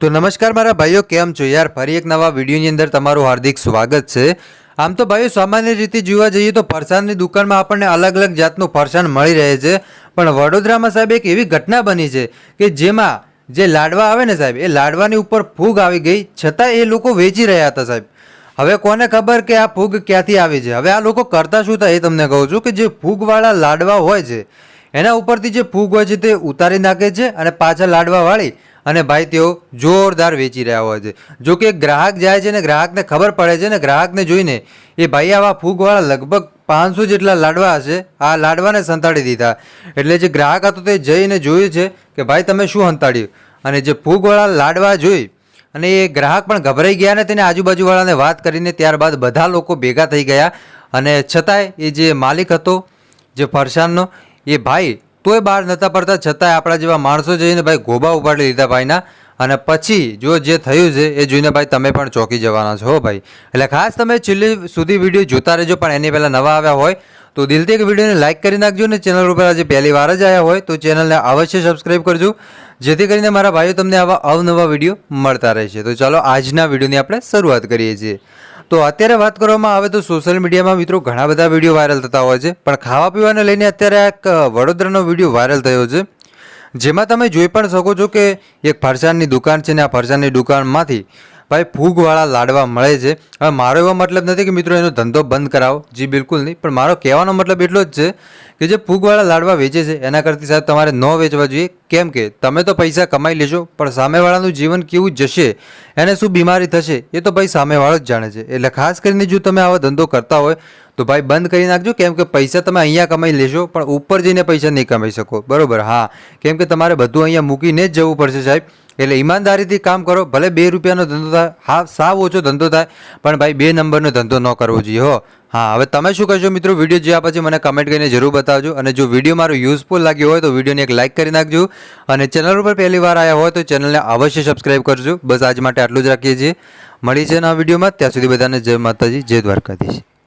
તો નમસ્કાર મારા ભાઈઓ, કેમ છો? યાર, ફરી એક નવા વિડીયોની અંદર તમારું હાર્દિક સ્વાગત છે. આમ તો ભાઈઓ, સામાન્ય રીતે જોવા જઈએ તો ફરસાણની દુકાનમાં આપણને અલગ અલગ જાતનું ફરસાણ મળી રહે છે. પણ વડોદરામાં સાહેબ એક એવી ઘટના બની છે કે જેમાં જે લાડવા આવે ને સાહેબ, એ લાડવાની ઉપર ફૂગ આવી ગઈ. છતાં એ લોકો વેચી રહ્યા હતા સાહેબ. હવે કોને ખબર કે આ ફૂગ ક્યાંથી આવી છે? હવે આ લોકો કરતા શું થાય એ તમને કહું છું કે જે ફૂગવાળા લાડવા હોય છે, એના ઉપરથી જે ફૂગ હોય છે તે ઉતારી નાખે છે અને પાછા લાડવા વાળી અને ભાઈ તેઓ જોરદાર વેચી રહ્યા હોય છે. જો કે ગ્રાહક જાય છે ને ગ્રાહકને ખબર પડે છે ને ગ્રાહકને જોઈને એ ભાઈ આવા ફૂગવાળા લગભગ પાંચસો જેટલા લાડવા હશે, આ લાડવાને સંતાડી દીધા. એટલે જે ગ્રાહક હતો તે જઈને જોયું છે કે ભાઈ તમે શું સંતાડ્યું? અને જે ફૂગવાળા લાડવા જોઈ અને એ ગ્રાહક પણ ગભરાઈ ગયા ને તેને આજુબાજુવાળાને વાત કરીને ત્યારબાદ બધા લોકો ભેગા થઈ ગયા. અને છતાંય એ જે માલિક હતો, જે ફરસાણનો, એ ભાઈ તોય બહાર નહોતા પડતા, છતાંય આપણા જેવા માણસો જઈને ભાઈ ગોબા ઉપાડી લીધા ભાઈના. અને પછી જો જે થયું છે, એ જોઈને ભાઈ તમે પણ ચોંકી જવાના છો ભાઈ. એટલે ખાસ તમે છેલ્લી સુધી વીડિયો જોતા રહેજો, પણ એની પહેલાં નવા આવ્યા હોય, તો દિલથી એક વિડીયોને લાઇક કરી નાખજો ને ચેનલ ઉપર આજે પહેલી વાર જ આવ્યા હોય, તો ચેનલને અવશ્ય સબસ્ક્રાઈબ કરજો, જેથી કરીને મારા ભાઈઓ તમને આવા અવનવા વીડિયો મળતા રહેશે. તો ચાલો આજના વિડીયોની આપણે શરૂઆત કરીએ છીએ. તો અત્યારે વાત કરવામાં આવે તો સોશિયલ મીડિયામાં મિત્રો ઘણા બધા વીડિયો વાયરલ થતા હોય છે. પણ ખાવા પીવાને લઈને અત્યારે એક વડોદરાનો વીડિયો વાયરલ થયો છે. જેમાં તમે જોઈ પણ શકો છો કે એક ફરસાણની દુકાન છે ને આ ફરસાણની દુકાનમાંથી ભાઈ ફૂગવાળા લાડવા મળે છે. હવે મારો એવો મતલબ નથી કે મિત્રો એનો ધંધો બંધ કરાવો. જી, બિલકુલ નહીં. પણ મારો કહેવાનો મતલબ એટલો જ છે કે જે ફૂગવાળા લાડવા વેચે છે, એના કરતી સાહેબ તમારે ન વેચવા જોઈએ. કેમ કે તમે તો પૈસા કમાઈ લેશો, પણ સામેવાળાનું જીવન કેવું જશે? એને શું બીમારી થશે? એ તો ભાઈ સામેવાળો જ જાણે છે. એટલે ખાસ કરીને જો તમે આવો ધંધો કરતા હોય, તો ભાઈ બંધ કરી નાખજો. કેમ કે પૈસા તમે અહીંયા કમાઈ લેશો, પણ ઉપર જઈને પૈસા નહીં કમાઈ શકો. બરાબર? હા. કેમ કે તમારે બધું અહીંયા મૂકીને જ જવું પડશે સાહેબ. એટલે ઈમાનદારીથી કામ કરો, ભલે બે રૂપિયાનો ધંધો થાય, હા, સાવ ઓછો ધંધો થાય, પણ ભાઈ બે નંબરનો ધંધો ન કરવો જોઈએ, હો. હા, હવે તમે શું કહેશો મિત્રો? વીડિયો જોયા પછી મને કમેન્ટ કરીને જરૂર બતાવજો. અને જો વીડિયો મારો યુઝફુલ લાગ્યો હોય તો વિડીયોને એક લાઇક કરી નાખજો. અને ચેનલ ઉપર પહેલી વાર આવ્યા હોય તો ચેનલને અવશ્ય સબસ્ક્રાઇબ કરજો. બસ આજ માટે આટલું જ રાખીએ છીએ. મળી છે નવા વિડીયોમાં. ત્યાં સુધી બધાને જય માતાજી, જય દ્વારકાધીશ.